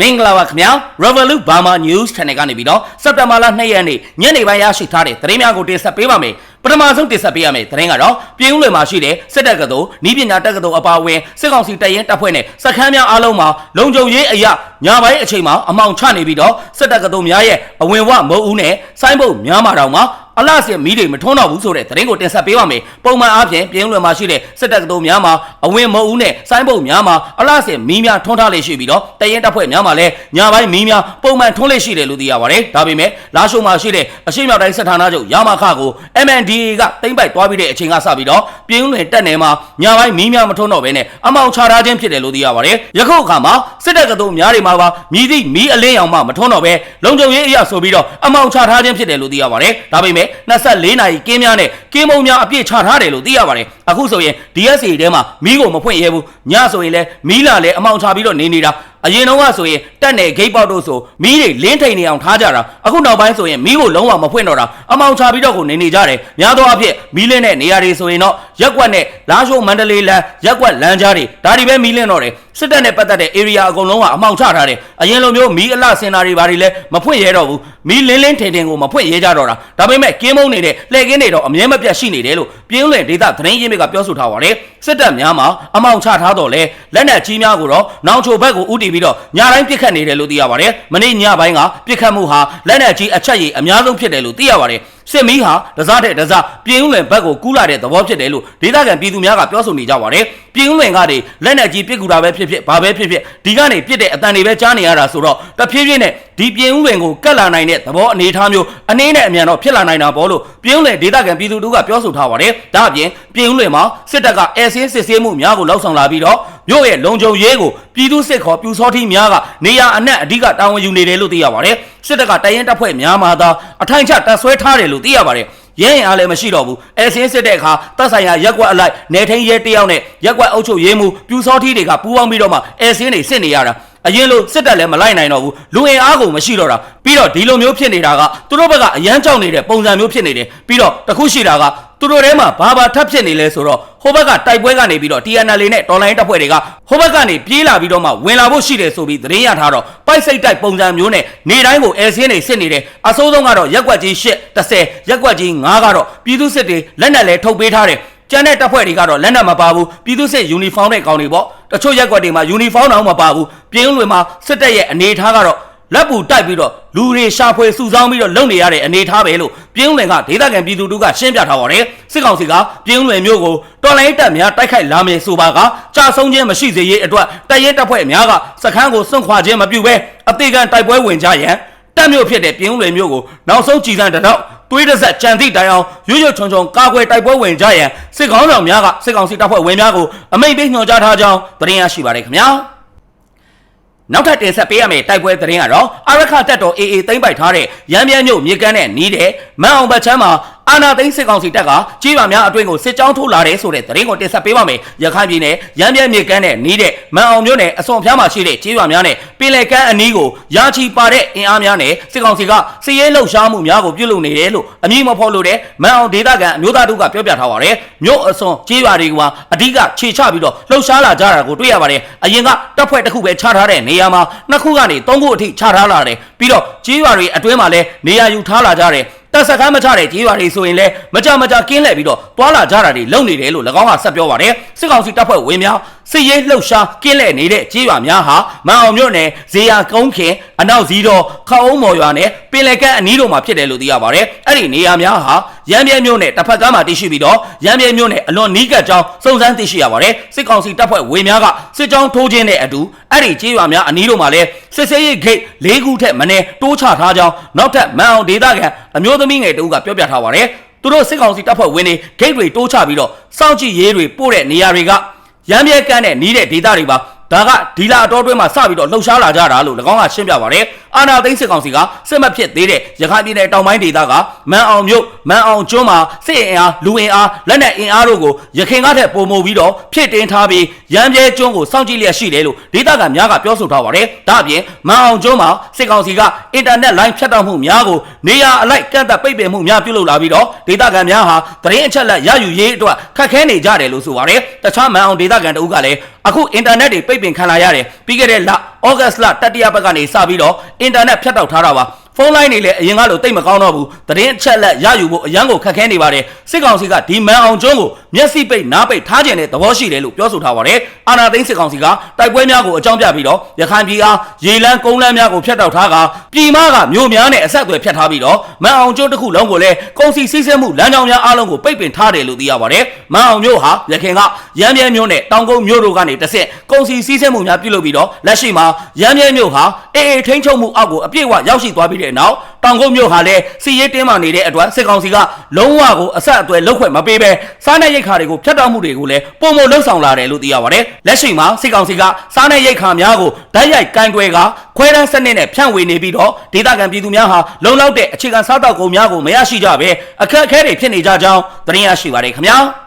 မင်္ဂလာပါခင်ဗျာ Revolut Burma News Channel ကနေပြီးတော့စက်တဘာလ2ရက်နေ့ညနေပိုင်းရရှိထားတဲ့သတင်းများကိုတင်ဆက်ပေးပါမယ်ပထမဆုံးတင်ဆက်ပေးရမယ့်သတင်းကတော့ပြည်ဦးလွင်မှာရှိတဲ့စစ်တပ်ကတော်ဤပညာတက္ကသိုလ်အပါအဝင်စစ်ကောင်စီတပ်ရင်းတပ်ဖွဲ့နဲ့စခန်းများအားလုံးမှာလုံခြုံရေးအရာညပိုင်းအချိန်မှာအမောင်ချနေပြီးတော့စစ်တပ်ကတော်များရဲ့အဝင်ဝမုံဦးနဲ့ဆိုင်းဘုတ်များမှာတောင်မှ အလှဆင်မီးတွေမထွန်းတော့ဘူးဆိုတဲ့သတင်းကိုတင်ဆက်ပေးပါမယ်ပုံမှန်အားဖြင့်ပြည်ဦးလွင်မှာရှိတဲ့စစ်တပ်ကတော်များမှာအဝင်မုံဦးနဲ့ဆိုင်းဘုတ်များမှာအလှဆင်မီးများထွန်းထားလေရှိပြီးတော့တရင်တပ်ဖွဲ့များမှာလည်းညပိုင်းမီးများပုံမှန်ထွန်းလေရှိတယ်လို့သိရပါတယ်ဒါပေမဲ့လာရှုံမှာရှိတဲ့အရှိမြောက်တိုင်းစစ်ဌာနချုပ်ရမခကို MNDA ကတိမ့်ပိုက်သွားပြီးတဲ့အချိန်ကစပြီးတော့ပြည်ဦးလွင်တက်နယ်မှာညပိုင်းမီးများမထွန်းတော့ဘဲနဲ့အမောင်ချထားခြင်းဖြစ်တယ်လို့သိရပါတယ်ယခုအခါမှာစစ်တပ်ကတော်များတွေမှာပါမြည်သည့်မီးအလင်းရောင်မှမထွန်းတော့ဘဲလုံခြုံရေးအရာဆိုပြီးတော့အမောင်ချထားခြင်းဖြစ်တယ်လို့သိရပါတယ်ဒါပေမဲ့24နာရီကင်းများနဲ့ကင်းမုံများအပြည့်ချထားတယ်လို့သိရပါတယ်အခုဆိုရင် DSA ထဲမှာမီးကိုမဖွင့်ရဲဘူးညဆိုရင်လည်းမီးလာလည်းအမောင်ချပြီးတော့နေနေတာအရင်တော့ကဆိုရင်တက်နယ်ဂိတ်ပေါက်တို့ဆိုမီးတွေလင်းထိန်နေအောင်ထားကြတာအခုနောက်ပိုင်းဆိုရင်မီးကိုလုံးဝမဖွင့်တော့တာအမောင်ချပြီးတော့ကိုနေနေကြတယ်များသောအားဖြင့်မီးလင်းတဲ့နေရာတွေဆိုရင်တော့ရက်ကွက်နဲ့လာရှိုးမန္တလေးလမ်းရက်ကွက်လမ်းကြားတွေဒါတွေပဲမီးလင်းတော့တယ်စစ်တပ်နဲ့ပတ်သက်တဲ့ area အကုန်လုံးကအမောင်ချထားတယ်အရင်လိုမျိုးမီးအလှစင်တာတွေဘာတွေလဲမဖွင့်ရဲတော့ဘူးမီးလင်းလင်းထင်ထင်ကိုမဖွင့်ရဲကြတော့တာဒါပေမဲ့ကင်းမုံနေတဲ့လှည့်ကင်းတွေတော့အမြဲမပြတ်ရှိနေတယ်လို့ပြင်းလွင်ဒေသသတင်းရင်းမြစ်ကပြောဆိုထားပါတယ်စစ်တပ်များမှာအမောင်ချထားတော့လဲလက်နက်ကြီးများကိုတော့နောင်ချိုဘက်ကိုဥတီပြီးတော့ညတိုင်းပစ်ခတ်နေတယ်လို့သိရပါတယ်မနေ့ညပိုင်းကပစ်ခတ်မှုဟာလက်နက်ကြီးအချက်ရည်အများဆုံးဖြစ်တယ်လို့သိရပါတယ် စစ်မီးဟာတစားတဲ့တစားပြင်းဦးလွင်ဘက်ကိုကူးလာတဲ့သဘောဖြစ်တယ်လို့ဒေသခံပြည်သူများကပြောဆိုနေကြပါတယ်ပြင်းဦးလွင်ကနေလက်နက်ကြီးပစ်ကူတာပဲဖြစ်ဖြစ်ဘာပဲဖြစ်ဖြစ်ဒီကနေပစ်တဲ့အတန်တွေပဲကြားနေရတာဆိုတော့တဖြည်းဖြည်းနဲ့ဒီပြင်းဦးလွင်ကိုကတ်လာနိုင်တဲ့သဘောအနေအထားမျိုးအနေနဲ့အမြန်တော့ဖြစ်လာနိုင်တာပေါ့လို့ပြင်းဦးလွင်ဒေသခံပြည်သူတို့ကပြောဆိုထားပါတယ်ဒါအပြင်ပြင်းဦးလွင်မှာစစ်တပ်ကအဲဆင်းစစ်ဆေးမှုများကိုလောက်ဆောင်လာပြီးတော့မြို့ရဲ့လုံခြုံရေးကိုပြည်သူစစ်ခေါ်ပြူစောတိများကနေရာအနှံ့အဓိကတာဝန်ယူနေတယ်လို့သိရပါတယ် စစ်တပ်ကတိုင်ရင်တပ်ဖွဲ့များမှာသာအထိုင်ချတပ်ဆွဲထားတယ်လို့သိရပါတယ်ရဲရင်အားလည်းမရှိတော့ဘူးအဲဆင်းစစ်တဲ့အခါတပ်ဆိုင်ရာရက်ကွက်အလိုက်နေထင်းရဲတယောက်နဲ့ရက်ကွက်အုပ်ချုပ်ရေးမှုပြူစောတိတွေကပူးပေါင်းပြီးတော့မှအဲဆင်းတွေစစ်နေရတာအရင်လိုစစ်တပ်လည်းမလိုက်နိုင်တော့ဘူးလူအင်အားကိုမရှိတော့တာပြီးတော့ဒီလိုမျိုးဖြစ်နေတာကသူတို့ဘက်ကအရန်ကြောက်နေတဲ့ပုံစံမျိုးဖြစ်နေတယ်ပြီးတော့တခုရှိတာက သူတို့ထဲမှာဘာဘာထပ်ဖြစ်နေလဲဆိုတော့ဟိုဘက်ကတိုက်ပွဲကနေပြီးတော့ TNL နဲ့တော်လိုင်းတပ်ဖွဲ့တွေကဟိုဘက်ကနေပြေးလာပြီးတော့မှဝင်လာဖို့ရှိတယ်ဆိုပြီးသတင်းရထားတော့ပိုက်စိတ်တိုက်ပုံစံမျိုးနဲ့နေတိုင်းကိုအဲဆင်းနေစစ်နေတယ်အစိုးဆုံးကတော့ရက်ကွက်ကြီး8 30ရက်ကွက်ကြီး9ကတော့ပြည်သူစစ်တွေလက်နက်လဲထုတ်ပေးထားတယ်ကျန်တဲ့တပ်ဖွဲ့တွေကတော့လက်နက်မပါဘူးပြည်သူစစ်ယူနီဖောင်းတဲ့ကောင်တွေပေါ့တချို့ရက်ကွက်တွေမှာယူနီဖောင်းတောင်မပါဘူးပြင်းလွင်မှာစစ်တပ်ရဲ့အနေအထားကတော့ လက်ပူတိုက်ပြီးတော့လူတွေရှာဖွေစုဆောင်းပြီးတော့လုံနေရတဲ့အနေအထားပဲလို့ပြင်းလွင်ကဒေသခံပြည်သူတို့ကရှင်းပြထားပါတယ်စစ်ကောင်စီကပြင်းလွင်မျိုးကိုတော်လိုင်းတပ်များတိုက်ခိုက်လာမယ်ဆိုပါကကြာဆုံးခြင်းမရှိစေရေးအတွက်တပ်ရဲတပ်ဖွဲ့များကစခန်းကိုစွန့်ခွာခြင်းမပြုဘဲအသေးခံတိုက်ပွဲဝင်ကြရန်တပ်မျိုးဖြစ်တဲ့ပြင်းလွင်မျိုးကိုနောက်ဆုံးကြည်စံတတော့သွေးတစ်ဆက်ကြံသည့်တိုင်အောင်ရွရွချွန်ချွန်ကာကွယ်တိုက်ပွဲဝင်ကြရန်စစ်ကောင်းဆောင်များကစစ်ကောင်စီတပ်ဖွဲ့ဝင်များကိုအမိန့်ပေးညွှန်ကြားထားကြောင်းသတင်းရရှိပါတယ်ခင်ဗျာ နောက်ထပ်တင်ဆက်ပေးရမယ့်တိုက်ပွဲသတင်းကတော့အရခတက်တော် AA သိမ့်ပိုက်ထားတဲ့ရမ်းမြန်းမြို့မြေကမ်းနဲ့နီးတဲ့မန်အောင်ဘတ်ချမ်းမှာ အာနာသိန်းစစ်ကောင်စီတပ်ကကြီးပါများအတွင်းကိုစစ်ကြောင်းထိုးလာတယ်ဆိုတဲ့သတင်းကိုတင်ဆက်ပေးပါမယ်။ရခိုင်ပြည်နယ်ရမ်းမြန်းမြေကမ်းနဲ့နီးတဲ့မန်အောင်မြို့နယ်အစွန်ဖျားမှာရှိတဲ့ကြီးပါများနဲ့ပင်လယ်ကမ်းအနီးကိုရာချီပါတဲ့အင်အားများနဲ့စစ်ကောင်စီကစီးရဲလှုပ်ရှားမှုများကိုပြုလုပ်နေတယ်လို့အမည်မဖော်လို့တဲ့မန်အောင်ဒေသခံအမျိုးသားတို့ကပြောပြထားပါတယ်။မြို့အစွန်ကြီးပါတွေကအဓိကခြေချပြီးတော့လှုပ်ရှားလာကြတာကိုတွေ့ရပါတယ်။အရင်ကတပ်ဖွဲ့တစ်ခုပဲခြားထားတဲ့နေရာမှာနှစ်ခုကနေသုံးခုအထိခြားထားလာတယ်။ပြီးတော့ကြီးပါတွေအတွင်းမှာလည်းနေရာယူထားလာကြတယ်။ တပ်စခန်းမချတဲ့ကြေးရွာတွေဆိုရင်လည်းမကြမကြကင်းလှည့်ပြီးတော့တွာလာကြတာတွေလုံနေတယ်လို့၎င်းကဆက်ပြောပါတယ်စစ်ကောင်စီတပ်ဖွဲ့ဝင်များစစ်ရေးလှုပ်ရှားကင်းလှည့်နေတဲ့ကြေးရွာများဟာမန်အောင်မြို့နယ်ဇေယျကုန်းခင်အနောက်ဇီတော်ခေါအောင်မော်ရွာနဲ့ပင်လယ်ကမ်းအနီးတို့မှာဖြစ်တယ်လို့သိရပါတယ်အဲ့ဒီနေရာများဟာရမ်းမြဲမြို့နယ်တစ်ဖက်ကမ်းမှာတည်ရှိပြီးတော့ရမ်းမြဲမြို့နယ်အလွန်နီးကပ်ကြောင်းစုံစမ်းသိရှိရပါတယ်စစ်ကောင်စီတပ်ဖွဲ့ဝင်များကစစ်ကြောင်းထိုးခြင်းနဲ့အတူအဲ့ဒီကြေးရွာများအနီးတို့မှာလည်းစစ်စေးရေးဂိတ်၄ခုထက်မနည်းတိုးချထားကြောင်းနောက်ထပ်မန်အောင်ဒေသခံအမျိုးသမီးငယ်တဦးကပြောပြထားပါတယ်သူတို့စစ်ကောင်စီတပ်ဖွဲ့ဝင်တွေဂိတ်တွေတိုးချပြီးတော့စောင့်ကြည့်ရေးတွေပို့တဲ့နေရာတွေက ရမ်းမြဲကန်းနဲ့နီးတဲ့ဒေသတွေပါဒါကဒီလာအတော်တွင်းမှာစပြီးတော့လှုပ်ရှားလာကြတာလို့၎င်းကရှင်းပြပါတယ် အာနာသိန်းစစ်ကောင်စီကစစ်မဖြစ်သေးတဲ့ရခိုင်ပြည်နယ်တောင်ပိုင်းဒေသကမန်အောင်မြို့မန်အောင်ကျွန်းမှာစစ်အင်အားလူအင်အားလက်နက်အင်အားတို့ကိုရခိုင်ကထက်ပုံမပြီးတော့ဖြစ်တင်ထားပြီးရမ်းပြဲကျွန်းကိုစောင့်ကြည့်လျက်ရှိတယ်လို့ဒေသခံများကပြောဆိုထားပါတယ်။ဒါ့အပြင်မန်အောင်ကျွန်းမှာစစ်ကောင်စီကအင်တာနက်လိုင်းဖြတ်တောက်မှုများကိုနေရာအလိုက်ကန့်သက်ပိတ်ပင်မှုများပြုလုပ်လာပြီးတော့ဒေသခံများဟာသတင်းအချက်အလက်ရယူရေးအတွက်ခက်ခဲနေကြတယ်လို့ဆိုပါတယ်။တခြားမန်အောင်ဒေသခံတအုပ်ကလည်းအခုအင်တာနက်တွေပိတ်ပင်ခံလာရတယ်ပြီးခဲ့တဲ့လဩဂတ်လတတိယပတ်ကနေစပြီးတော့အင်တာနက်ဖြတ်တောက်ထားတာပါ ဖုန်းလိုင်းတွေလည်းအရင်ကလိုတိတ်မကောင်းတော့ဘူးသတင်းအချက်လက်ရယူဖို့အရန်ကိုခက်ခဲနေပါတယ်စစ်ကောင်စီကဒီမန်အောင်ကျွန်းကိုမျက်စိပိတ်နားပိတ်ထားခြင်းတဲ့သဘောရှိတယ်လို့ပြောဆိုထားပါတယ်အာနာသိန်းစစ်ကောင်စီကတိုက်ပွဲများကိုအကြောင်းပြပြီးတော့ရခိုင်ပြည်အားရေလန်းကုန်းလန်းများကိုဖျက်တောက်ထားကပြည်မကမြို့များနဲ့အဆက်အသွယ်ဖျက်ထားပြီးတော့မန်အောင်ကျွန်းတစ်ခုလုံးကိုလည်းကုန်စည်စည်းစိမ်မှုလမ်းကြောင်းများအားလုံးကိုပိတ်ပင်ထားတယ်လို့သိရပါတယ်မန်အောင်မြို့ဟာရခိုင်ကရမ်းမြဲမြို့နဲ့တောင်ကုန်းမြို့တို့ကနေတစ်ဆက်ကုန်စည်စည်းစိမ်မှုများပြုလုပ်ပြီးတော့လက်ရှိမှာရမ်းမြဲမြို့ဟာအေးအေးထိန်းချုပ်မှုအောက်ကိုအပြည့်အဝရောက်ရှိသွားပြီးတဲ့နောက်တောင်ကုန်းမြို့ဟာလည်းစီရေးတင်းမာနေတဲ့အတွက်စစ်ကောင်စီကလုံးဝကိုအဆက်အသွယ်လောက်ခွင့်မပေးဘဲစားနပ်ရိက္ခာတွေကိုဖျက်တောက်မှုတွေကိုလည်းပုံမလှုပ်ဆောင်လာတယ်လို့သိရပါတယ်လက်ရှိမှာစစ်ကောင်စီကစားနပ်ရိက္ခာများကိုဓာတ်ရိုက်ကင်တွယ်ကခွဲတန်းစနစ်နဲ့ဖြန့်ဝေနေပြီးတော့ဒေသခံပြည်သူများဟာလုံလောက်တဲ့အခြေခံစားတောက်ကုန်များကိုမရရှိကြဘဲအခက်အခဲတွေဖြစ်နေကြကြောင်းသတင်းရရှိပါတယ်ခင်ဗျာ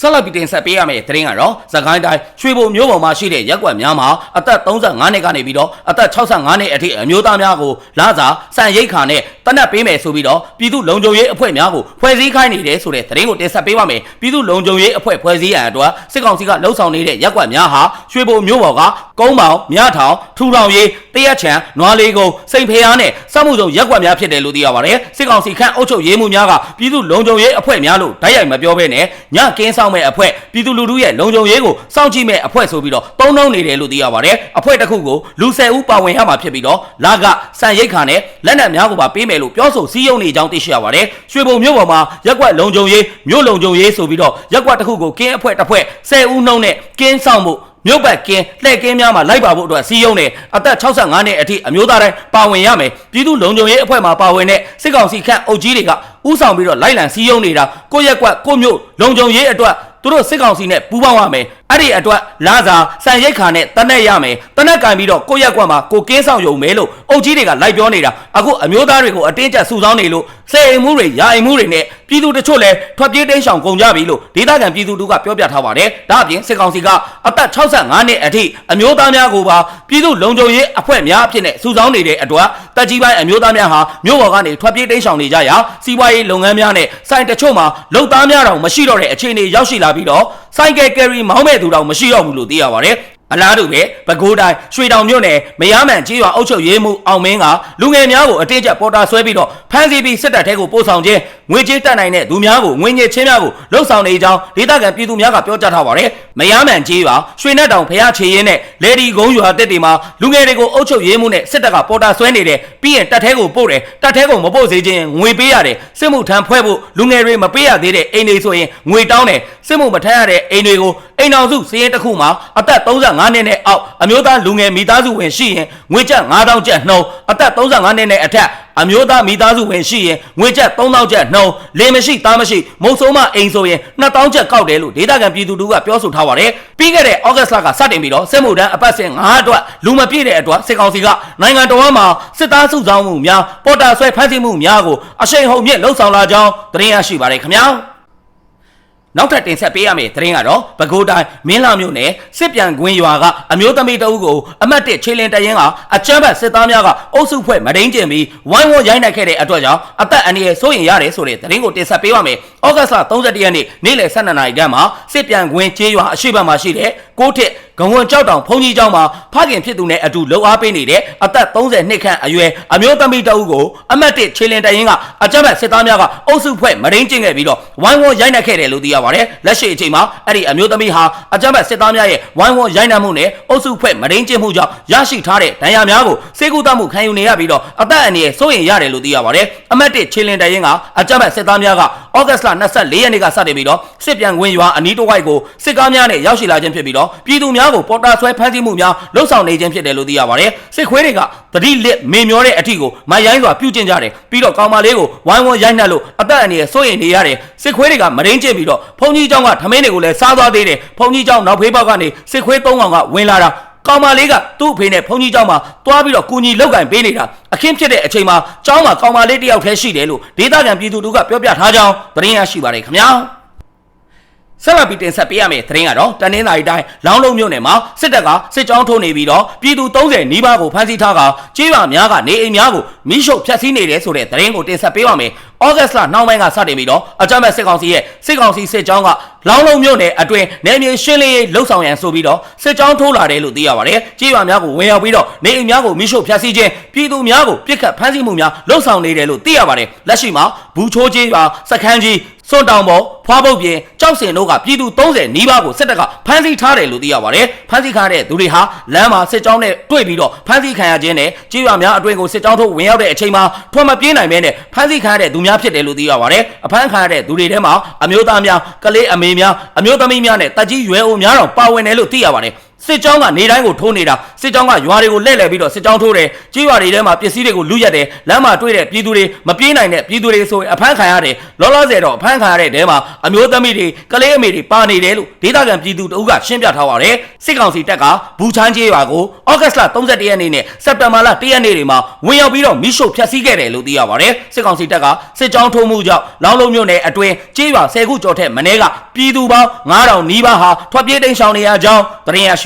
ဆက်လက်ပြီးတင်ဆက်ပေးရမယ့်သတင်းကတော့သခိုင်းတိုင်းရွှေဘုံမြို့ပေါ်မှာရှိတဲ့ရက်ကွက်များမှာအသက်35နှစ်ကနေပြီးတော့အသက်65နှစ်အထိအမျိုးသားများကိုလာစာစံရိတ်ခါနဲ့တနက်ပေးမယ်ဆိုပြီးတော့ပြည်သူလုံခြုံရေးအဖွဲ့များကိုဖွဲ့စည်းခိုင်းနေတယ်ဆိုတဲ့သတင်းကိုတင်ဆက်ပေးပါမယ်ပြည်သူလုံခြုံရေးအဖွဲ့ဖွဲ့စည်းရန်အတွက်စစ်ကောင်စီကလှုံ့ဆော်နေတဲ့ရက်ကွက်များဟာရွှေဘုံမြို့ပေါ်ကကုန်းမောင်မြထောင်ထူထောင်ရေးတရက်ချံနွားလေးကုန်းစိန်ဖျားနဲ့စမှုစုံရက်ကွက်များဖြစ်တယ်လို့သိရပါတယ်စစ်ကောင်စီခန့်အုပ်ချုပ်ရေးမှုများကပြည်သူလုံခြုံရေးအဖွဲ့များလို့ဓာတ်ရိုက်မပြောဘဲနဲ့ညကင်းဆောင်မဲ့အဖွဲ့ပြည်သူလူထုရဲ့လုံခြုံရေးကိုစောင့်ကြည့်မဲ့အဖွဲ့ဆိုပြီးတော့တုံးနှုံနေတယ်လို့သိရပါတယ်အဖွဲ့တစ်ခုကိုလူ၁၀ဦးပါဝင်ရမှာဖြစ်ပြီးတော့လာကစံရိတ်ခါနဲ့လက်နက်များကိုပါပေးမယ်လို့ပြောဆိုစည်းရုံးနေကြောင်းသိရှိရပါတယ်ရွှေဘုံမြို့ပေါ်မှာရက်ကွက်လုံခြုံရေးမြို့လုံခြုံရေးဆိုပြီးတော့ရက်ကွက်တစ်ခုကိုကင်းအဖွဲ့တစ်ဖွဲ့၁၀ဦးနှုံနဲ့ကင်းဆောင်မှု မြို့ပတ်ကင်းလှည့်ကင်းများမှာလိုက်ပါဖို့အတွက်စီးရုံးတယ်အသက်65နှစ်အထိအမျိုးသားတိုင်းပါဝင်ရမယ်ပြည်သူလုံခြုံရေးအဖွဲ့မှာပါဝင်တဲ့စစ်ကောင်စီခန့်အုပ်ကြီးတွေကဥဆောင်ပြီးတော့လိုက်လံစီးရုံးနေတာကိုရက်ကွက်ကိုမြို့လုံခြုံရေးအတွက်သူတို့စစ်ကောင်စီနဲ့ပူးပေါင်းရမယ် အဲ့ဒီအတွက်လာစာစံရိတ်ခါနဲ့တနက်ရမယ်တနက်ကင်ပြီးတော့ကိုရက်ကွက်မှာကိုကင်းဆောင်ယုံမယ်လို့အုပ်ကြီးတွေကလိုက်ပြောနေတာအခုအမျိုးသားတွေကိုအတင်းကျပ်စုဆောင်းနေလို့စေအိမ်မှုတွေယာအိမ်မှုတွေနဲ့ပြည်သူတချို့လည်းထွက်ပြေးတိမ်းရှောင်ကုန်ကြပြီလို့ဒေသခံပြည်သူတို့ကပြောပြထားပါတယ်ဒါအပြင်စစ်ကောင်စီကအသက်65နှစ်အထိအမျိုးသားများကိုပါပြည်သူလုံခြုံရေးအဖွဲ့များအဖြစ်နဲ့စုဆောင်းနေတဲ့အတွက်တက်ကြီးပိုင်းအမျိုးသားများဟာမြို့ပေါ်ကနေထွက်ပြေးတိမ်းရှောင်နေကြရာစီးပွားရေးလုပ်ငန်းများနဲ့စိုင်တချို့မှာလုံသားများတောင်မရှိတော့တဲ့အခြေအနေရောက်ရှိလာပြီးတော့စိုက်ကယ်ကယ်ရီမောင်းမဲ့သူတောင်မရှိတော့ဘူးလို့သိရပါတယ်အလားတူပဲပဲခူးတိုင်းရွှေတောင်မြို့နယ်မရမှန်ကြီးရွာအုပ်ချုပ်ရေးမှုအောင်မင်းကလူငယ်များကိုအတင်းကျပ်ပေါ်တာဆွဲပြီးတော့ဖမ်းဆီးပြီးစစ်တပ်ထဲကိုပို့ဆောင်ခြင်းငွေကြေးတက်နိုင်တဲ့သူများကိုငွေညစ်ချင်းများကိုလှုပ်ဆောင်နေကြောင်းဒေသခံပြည်သူများကပြောကြားထားပါတယ်မရမှန်ကြီးရွာရွှေနက်တောင်ဖျားချေရင်နဲ့လေဒီကုန်းရွာတက်တွေမှာလူငယ်တွေကိုအုပ်ချုပ်ရေးမှုနဲ့စစ်တပ်ကပေါ်တာဆွဲနေတယ်ပြီးရင်တပ်ထဲကိုပို့တယ်တပ်ထဲကိုမပို့စေခြင်းငွေပေးရတယ်စစ်မှုထမ်းဖွဲ့ဖို့လူငယ်တွေမပေးရသေးတဲ့အိမ်တွေဆိုရင်ငွေတောင်းတယ်စစ်မှုမထမ်းရတဲ့အိမ်တွေကို အိမ်တော်စုစည်ရင်တစ်ခုမှာအသက်35နှစ်နဲ့အောက်အမျိုးသားလူငယ်မိသားစုဝင်ရှိရင်ငွေကျပ်9000ကျပ်နှုန်းအသက်35နှစ်နဲ့အထက်အမျိုးသားမိသားစုဝင်ရှိရင်ငွေကျပ်3000ကျပ်နှုန်းလင်မရှိသားမရှိမုတ်ဆိုးမအိမ်ဆိုရင်2000ကျပ်ကောက်တယ်လို့ဒေသခံပြည်သူတို့ကပြောဆိုထားပါတယ်ပြီးခဲ့တဲ့ဩဂတ်လကစတင်ပြီးတော့စစ်မှုထမ်းအပတ်စဉ်9အတွက်လူမပြည့်တဲ့အတွက်စစ်ကောင်စီကနိုင်ငံတော်မှာစစ်သားစုဆောင်မှုများပေါ်တာဆွဲဖမ်းဆီးမှုများကိုအရှိန်ဟုန်မြင့်လှုံ့ဆော်လာကြောင်းသတင်းရရှိပါတယ်ခင်ဗျာ နောက်ထပ်တင်ဆက်ပေးရမယ့်သတင်းကတော့ပဲခူးတိုင်းမင်းလာမြို့နယ်စစ်ပြန်ကွင်းရွာကအမျိုးသမီးတအုပ်ကိုအမတ်တစ်ခြေလင်တရင်ကအချမ်းဘတ်စစ်သားများကအုပ်စုဖွဲ့မဒိန်ကျင်ပြီးဝိုင်းဝန်းရိုက်နှက်ခဲ့တဲ့အတွက်ကြောင့်အသက်အန္တရာယ်စိုးရင်ရတယ်ဆိုတဲ့သတင်းကိုတင်ဆက်ပေးပါမယ်။ဩဂတ်လ31ရက်နေ့နေ့လယ်12နာရီခန့်မှာစစ်ပြန်ကွင်းကျေးရွာအရှိတ်ဘက်မှာရှိတဲ့ကိုထစ် ဂဝွန်ကြောက်တောင်ဖုန်ကြီးကျောင်းမှာဖခင်ဖြစ်သူနဲ့အတူလှုပ်အားပေးနေတဲ့အသက်30နှစ်ခန့်အရွယ်အမျိုးသမီးတအုပ်ကိုအမတ်တစ်ခြေလင်တရင်ကအကြမ်းဖက်စစ်သားများကအုပ်စုဖွဲ့မဒိန်ကျင်ခဲ့ပြီးတော့ဝိုင်းဝန်းရိုက်နှက်ခဲ့တယ်လို့သိရပါတယ်။လက်ရှိအချိန်မှာအဲ့ဒီအမျိုးသမီးဟာအကြမ်းဖက်စစ်သားများရဲ့ဝိုင်းဝန်းရိုက်နှက်မှုနဲ့အုပ်စုဖွဲ့မဒိန်ကျင်မှုကြောင့်ရရှိထားတဲ့ဒဏ်ရာများကိုစေကူတမှုခံယူနေရပြီးတော့အသက်အန္တရာယ်စိုးရိမ်ရတယ်လို့သိရပါတယ်။အမတ်တစ်ခြေလင်တရင်ကအကြမ်းဖက်စစ်သားများကဩဂတ်လ24ရက်နေ့ကစတင်ပြီးတော့စစ်ပြန်ဝင်ရွာအနီးတစ်ဝိုက်ကိုစစ်ကားများနဲ့ရောက်ရှိလာခြင်းဖြစ်ပြီးတော့ပြည်သူများကိုပေါ်တာဆွဲဖမ်းဆီးမှုများလှုပ်ဆောင်နေခြင်းဖြစ်တယ်လို့သိရပါတယ်စစ်ခွေးတွေကတတိလက်မင်မျောတဲ့အထီကိုမရိုင်းစွာပြုကျင့်ကြတယ်ပြီးတော့ကောင်မလေးကိုဝိုင်းဝန်းရိုက်နှက်လို့အသက်အန္တရာယ်စိုးရိမ်နေရတယ်စစ်ခွေးတွေကမရင်းကျင့်ပြီးတော့ဖုန်ကြီးเจ้าကထမင်းတွေကိုလည်းစားသွားသေးတယ်ဖုန်ကြီးเจ้าနောက်ဖေးပေါက်ကနေစစ်ခွေး၃កောင်ကဝင်လာတာ ကောင်မလေးကသူ့အဖေနဲ့ဖုန်ကြီးเจ้าမှာတွားပြီးတော့ကူညီလောက်ကင်ပေးနေတာအခင်းဖြစ်တဲ့အချိန်မှာเจ้าမှာကောင်မလေးတယောက်တည်းရှိတယ်လို့ဒေသခံပြည်သူတို့ကပြောပြထားကြောင်းသတင်းရရှိပါတယ်ခင်ဗျာ ဆက်လက်ပြီးတင်ဆက်ပေးရမယ့်သတင်းကတော့တနင်္လာရီတိုင်းလောင်းလုံးမြို့နယ်မှာစစ်တပ်ကစစ်ကြောင်းထိုးနေပြီးတော့ပြည်သူ30နီးပါးကိုဖမ်းဆီးထားကကြေးရွာများကနေအိမ်များကိုမိရှုပ်ဖျက်ဆီးနေတယ်ဆိုတဲ့သတင်းကိုတင်ဆက်ပေးပါမယ်။ဩဂတ်စ်လနှောင်းပိုင်းကစတင်ပြီးတော့အကြမ်းဖက်စစ်ကောင်စီရဲ့စစ်ကောင်စီစစ်ကြောင်းကလောင်းလုံးမြို့နယ်အတွင်းနယ်မြေရှင်းလင်းရေးလှုပ်ဆောင်ရန်ဆိုပြီးတော့စစ်ကြောင်းထိုးလာတယ်လို့သိရပါတယ်။ကြေးရွာများကိုဝင်ရောက်ပြီးတော့နေအိမ်များကိုမိရှုပ်ဖျက်ဆီးခြင်းပြည်သူများကိုပြစ်ခတ်ဖမ်းဆီးမှုများလှုပ်ဆောင်နေတယ်လို့သိရပါတယ်။လက်ရှိမှာဘူးချိုးကြေးရွာစခန်းကြီး စွန့်တောင်ပေါ်ဖွားပုတ်ပြင်ကြောက်စင်တို့ကပြည်သူ30နီးပါးကိုစစ်တပ်ကဖမ်းဆီးထားတယ်လို့သိရပါတယ်။ဖမ်းဆီးခံရတဲ့သူတွေဟာလမ်းမှာစစ်ကြောင်းနဲ့တွေ့ပြီးတော့ဖမ်းဆီးခံရခြင်းနဲ့ကြေးရွာများအတွင်းကိုစစ်ကြောင်းထုတ်ဝင်ရောက်တဲ့အချိန်မှာထွက်မပြေးနိုင်မဲနဲ့ဖမ်းဆီးခံရတဲ့သူများဖြစ်တယ်လို့သိရပါတယ်။အဖမ်းခံရတဲ့သူတွေထဲမှာအမျိုးသားများကလေးအမေများအမျိုးသမီးများနဲ့တက်ကြီးရွယ်အိုများတော့ပါဝင်တယ်လို့သိရပါတယ်။ စစ်ကြောင်းကနေတိုင်းကိုထိုးနေတာစစ်ကြောင်းကရွာတွေကိုလှည့်လည်ပြီးတော့စစ်ကြောင်းထိုးတယ်ကြေးရွာတွေထဲမှာပစ္စည်းတွေကိုလူရက်တယ်လမ်းမှာတွေ့တဲ့ပြည်သူတွေမပြေးနိုင်တဲ့ပြည်သူတွေဆိုရင်အဖမ်းခံရတယ်လောလောဆယ်တော့အဖမ်းခံရတဲ့တဲမှာအမျိုးသမီးတွေကလေးအမေတွေပါနေတယ်လို့ဒေသခံပြည်သူတို့ကရှင်းပြထားပါတယ်စစ်ကောင်စီတပ်ကဘူချမ်းကြေးရွာကိုဩဂတ်စ်လ31ရက်နေ့နဲ့စက်တင်ဘာလ1ရက်နေ့တွေမှာဝင်ရောက်ပြီးတော့မိရှုပ်ဖျက်ဆီးခဲ့တယ်လို့သိရပါတယ်စစ်ကောင်စီတပ်ကစစ်ကြောင်းထိုးမှုကြောင့်လောင်းလုံးမြို့နယ်အတွင်းကြေးရွာ10ခုကျော်ထက်မနည်းကပြည်သူပေါင်း9000နီးပါးဟာထွက်ပြေးတိမ်းရှောင်နေရကြောင်းသတင်းရ